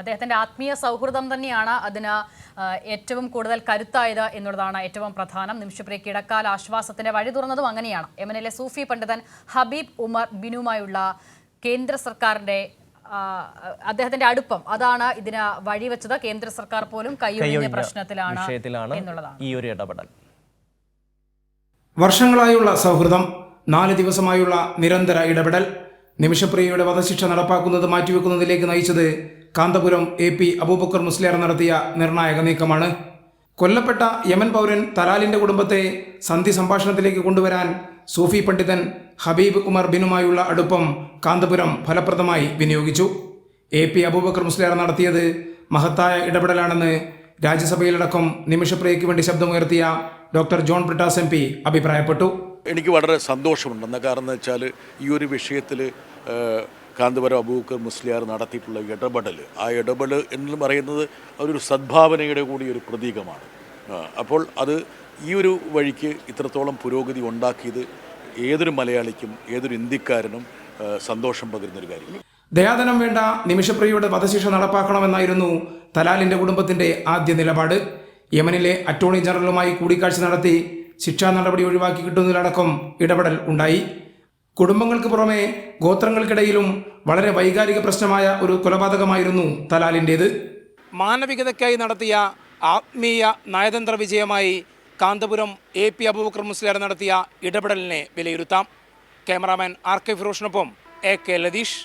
അദ്ദേഹത്തിന്റെ ആത്മീയ സൗഹൃദം തന്നെയാണ് അതിന് ഏറ്റവും കൂടുതൽ കരുത്തായത് എന്നുള്ളതാണ് ഏറ്റവും പ്രധാനം. നിമിഷപ്രിയ കിടക്കാൽ ആശ്വാസത്തിന്റെ വഴി തുറന്നതും അങ്ങനെയാണ്. യമനിലെ സൂഫി പണ്ഡിതൻ ഹബീബ് ഉമർ ബിനുമായുള്ള കേന്ദ്ര സർക്കാരിന്റെ അദ്ദേഹത്തിന്റെ അടുപ്പം. അതാണ് ഇതിന് വഴിവെച്ചത്. കേന്ദ്ര സർക്കാർ പോലും കൈയൊഴിഞ്ഞ കൈയൊഴിഞ്ഞ പ്രശ്നത്തിലാണ് എന്നുള്ളതാണ്. ഈ ഒരു ഇടപെടൽ. വർഷങ്ങളായുള്ള സൗഹൃദം നാല് ദിവസമായുള്ള നിരന്തര ഇടപെടൽ നിമിഷപ്രിയയുടെ വധശിക്ഷ നടപ്പാക്കുന്നത് മാറ്റിവെക്കുന്നതിലേക്ക് നയിച്ചത് കാന്തപുരം എ പി അബൂബക്കർ മുസ്ലിയാർ നടത്തിയ നിർണായക നീക്കമാണ്. കൊല്ലപ്പെട്ട യമൻ പൗരൻ തലാലിന്റെ കുടുംബത്തെ സന്ധി സംഭാഷണത്തിലേക്ക് കൊണ്ടുവരാൻ സൂഫി പണ്ഡിതൻ ഹബീബ് ഉമർ ബിനുമായുള്ള അടുപ്പം കാന്തപുരം ഫലപ്രദമായി വിനിയോഗിച്ചു. എ പി അബൂബക്കർ മുസ്ലിയാർ നടത്തിയത് മഹത്തായ ഇടപെടലാണെന്ന് രാജ്യസഭയിലടക്കം നിമിഷപ്രിയയ്ക്ക് വേണ്ടി ശബ്ദമുയർത്തിയ doctor John Brittas M P അഭിപ്രായപ്പെട്ടു. എനിക്ക് വളരെ സന്തോഷമുണ്ടെന്ന് കാരണം വെച്ചാൽ ഈ ഒരു വിഷയത്തിൽ കാന്തപുരം അബൂക്കർ മുസ്ലിയാർ നടത്തിയിട്ടുള്ള ഇടപെടൽ. ആ ഇടപെടൽ എന്ന് പറയുന്നത് ഒരു സദ്ഭാവനയുടെ കൂടി ഒരു പ്രതീകമാണ്. അപ്പോൾ അത് ഈ ഒരു വഴിക്ക് ഇത്രത്തോളം പുരോഗതി ഉണ്ടാക്കിയത് ഏതൊരു മലയാളിക്കും ഏതൊരു ഇന്ത്യക്കാരനും സന്തോഷം പകരുന്നൊരു കാര്യം ദയാധനം വേണ്ട നിമിഷപ്രിയയുടെ വധശിക്ഷ നടപ്പാക്കണമെന്നായിരുന്നു തലാലിന്റെ കുടുംബത്തിന്റെ ആദ്യ നിലപാട്. യമനിലെ അറ്റോർണി ജനറലുമായി കൂടിക്കാഴ്ച നടത്തി ശിക്ഷാ നടപടി ഒഴിവാക്കി കിട്ടുന്നതിലടക്കം ഇടപെടൽ ഉണ്ടായി. കുടുംബങ്ങൾക്ക് പുറമെ ഗോത്രങ്ങൾക്കിടയിലും വളരെ വൈകാരിക പ്രശ്നമായ ഒരു കൊലപാതകമായിരുന്നു തലാലിന്റേത്. മാനവികതയ്ക്കായി നടത്തിയ ആത്മീയ നയതന്ത്ര വിജയമായി കാന്തപുരം എ പി അബൂബക്കർ മുസ്ലിയാർ നടത്തിയ ഇടപെടലിനെ വിലയിരുത്താം. ക്യാമറാമാൻ ആർ കെ ഫിറോഷിനൊപ്പം എ കെ ലതീഷ്.